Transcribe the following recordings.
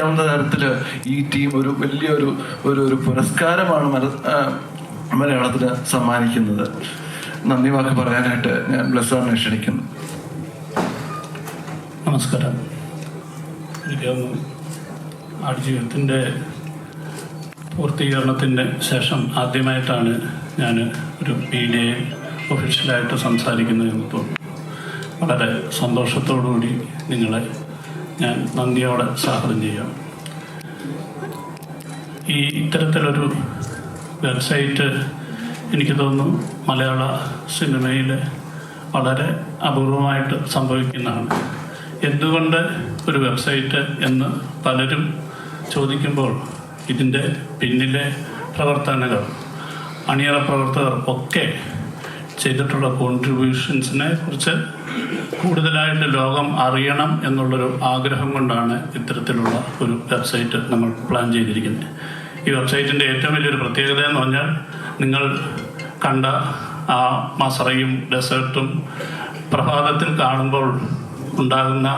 ാവുന്ന തരത്തിൽ ഈ ടീം ഒരു വലിയൊരു ഒരു ഒരു പുരസ്കാരമാണ് മലയാളത്തിന് സമ്മാനിക്കുന്നത്. നന്ദി വാക്ക് പറയാനായിട്ട് ഞാൻ ബ്ലസ്സാറിനെ ക്ഷണിക്കുന്നു. നമസ്കാരം. എനിക്ക് തോന്നുന്നു ആടുജീവിതത്തിന്റെ പൂർത്തീകരണത്തിന്റെ ശേഷം ആദ്യമായിട്ടാണ് ഞാൻ ഒരു മീഡിയയിൽ ഒഫീഷ്യലായിട്ട് സംസാരിക്കുന്നതെന്ന് തോന്നുന്നു. വളരെ സന്തോഷത്തോടുകൂടി നിങ്ങളെ ഞാൻ നന്ദിയോടെ സ്വാഗതം ചെയ്യാം. ഈ ഇത്തരത്തിലൊരു വെബ്സൈറ്റ് എനിക്ക് തോന്നുന്നു മലയാള സിനിമയിൽ വളരെ അപൂർവമായിട്ട് സംഭവിക്കുന്നതാണ്. എന്തുകൊണ്ട് ഒരു വെബ്സൈറ്റ് എന്ന് പലരും ചോദിക്കുമ്പോൾ ഇതിന്റെ പിന്നിലെ പ്രവർത്തനങ്ങൾ അണിയറ പ്രവർത്തകർ ഒക്കെ ചെയ്തിട്ടുള്ള കോൺട്രിബ്യൂഷൻസിനെ കുറിച്ച് കൂടുതലായിട്ട് ലോകം അറിയണം എന്നുള്ളൊരു ആഗ്രഹം കൊണ്ടാണ് ഇത്തരത്തിലുള്ള ഒരു വെബ്സൈറ്റ് നമ്മൾ പ്ലാൻ ചെയ്തിരിക്കുന്നത്. ഈ വെബ്സൈറ്റിന്റെ ഏറ്റവും വലിയൊരു പ്രത്യേകത എന്ന് പറഞ്ഞാൽ നിങ്ങൾ കണ്ട ആ മസറയും ഡെസേർട്ടും പ്രഭാതത്തിൽ കാണുമ്പോൾ ഉണ്ടാകുന്ന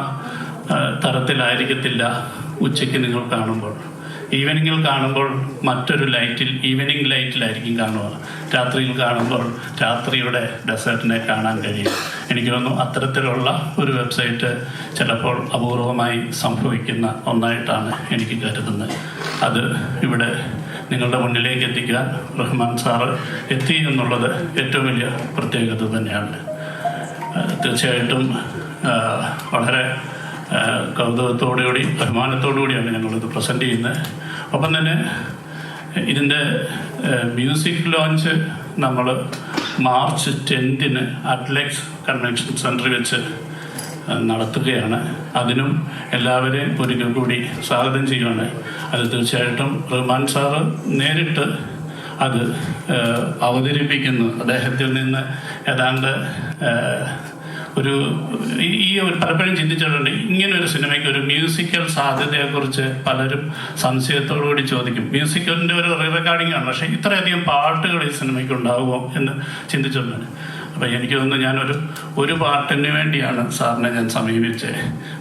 തരത്തിലായിരിക്കത്തില്ല ഉച്ചയ്ക്ക് നിങ്ങൾ കാണുമ്പോൾ. ഈവനിങ്ങിൽ കാണുമ്പോൾ മറ്റൊരു ലൈറ്റിൽ ഈവനിങ് ലൈറ്റിലായിരിക്കും കാണുക. രാത്രിയിൽ കാണുമ്പോൾ രാത്രിയുടെ ഡെസേർട്ടിനെ കാണാൻ കഴിയും. എനിക്ക് തോന്നുന്നു അത്തരത്തിലുള്ള ഒരു വെബ്സൈറ്റ് ചിലപ്പോൾ അപൂർവമായി സംഭവിക്കുന്ന ഒന്നായിട്ടാണ് എനിക്ക് കരുതുന്നത്. അത് ഇവിടെ നിങ്ങളുടെ മുന്നിലേക്ക് എത്തിക്കാൻ റഹ്മാൻ സാറ് എത്തി എന്നുള്ളത് ഏറ്റവും വലിയ പ്രത്യേകത തന്നെയാണ്. തീർച്ചയായിട്ടും വളരെ കൗതുകത്തോടുകൂടി ബഹുമാനത്തോടുകൂടിയാണ് ഞങ്ങളിത് പ്രസന്റ് ചെയ്യുന്നത്. ഒപ്പം തന്നെ ഇതിന്റെ മ്യൂസിക് ലോഞ്ച് നമ്മൾ മാർച്ച് ടെൻത്തിന് അറ്റ്ലക്സ് കൺവെൻഷൻ സെന്ററിൽ വെച്ച് നടത്തുകയാണ്. അതിനും എല്ലാവരെയും ഒരിക്കൽ കൂടി സ്വാഗതം ചെയ്യുകയാണ് അത് തീർച്ചയായിട്ടും റഹ്മാൻ സാറ് നേരിട്ട് അത് അവതരിപ്പിക്കുന്നു. അദ്ദേഹത്തിൽ നിന്ന് ഏതാണ്ട് ഒരു ഈ ഒരു പലപ്പോഴും ചിന്തിച്ചിട്ടുണ്ട് ഇങ്ങനെ ഒരു സിനിമയ്ക്ക് ഒരു മ്യൂസിക്കൽ സാധ്യതയെക്കുറിച്ച് പലരും സംശയത്തോടുകൂടി ചോദിക്കും. മ്യൂസിക്കലിന്റെ ഒരു റീ റെക്കോർഡിംഗ് ആണ് പക്ഷേ ഇത്രയധികം പാട്ടുകൾ ഈ സിനിമയ്ക്ക് ഉണ്ടാകുമോ എന്ന് ചിന്തിച്ചിട്ടുണ്ട്. അപ്പം എനിക്ക് തോന്നുന്നു ഞാനൊരു ഒരു പാട്ടിന് വേണ്ടിയാണ് സാറിനെ ഞാൻ സമീപിച്ചത്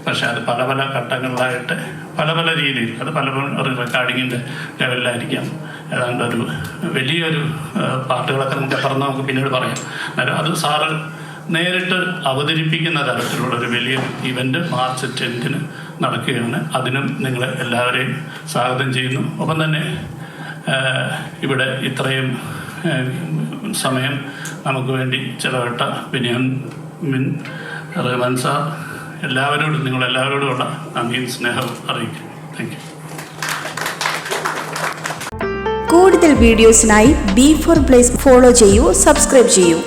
പക്ഷേ അത് പല പല ഘട്ടങ്ങളിലായിട്ട് പല പല രീതിയിൽ അത് പല റെക്കോർഡിങ്ങിന്റെ ലെവലിലായിരിക്കാം. ഏതാണ്ട് ഒരു വലിയൊരു പാട്ടുകളൊക്കെ നമുക്ക് എപ്പുറം നമുക്ക് പിന്നീട് പറയാം. അത് സാറ് നേരിട്ട് അവതരിപ്പിക്കുന്ന തരത്തിലുള്ള ഒരു വലിയ ഇവന്റ് മാർച്ച് ടെൻത്തിന് നടക്കുകയാണ്. അതിനും നിങ്ങൾ എല്ലാവരെയും സ്വാഗതം ചെയ്യുന്നു. ഒപ്പം തന്നെ ഇവിടെ ഇത്രയും സമയം നമുക്ക് വേണ്ടി ചിലവിട്ട ബിനിയൻ മിൻ റഹ്മാൻ സാർ എല്ലാവരോടും നിങ്ങളെല്ലാവരോടുമുള്ള നന്ദിയും സ്നേഹവും അറിയിക്കും താങ്ക് യു കൂടുതൽ വീഡിയോസിനായി ബി ഫോർ പ്ലേസ് ഫോളോ ചെയ്യൂ സബ്സ്ക്രൈബ് ചെയ്യൂ.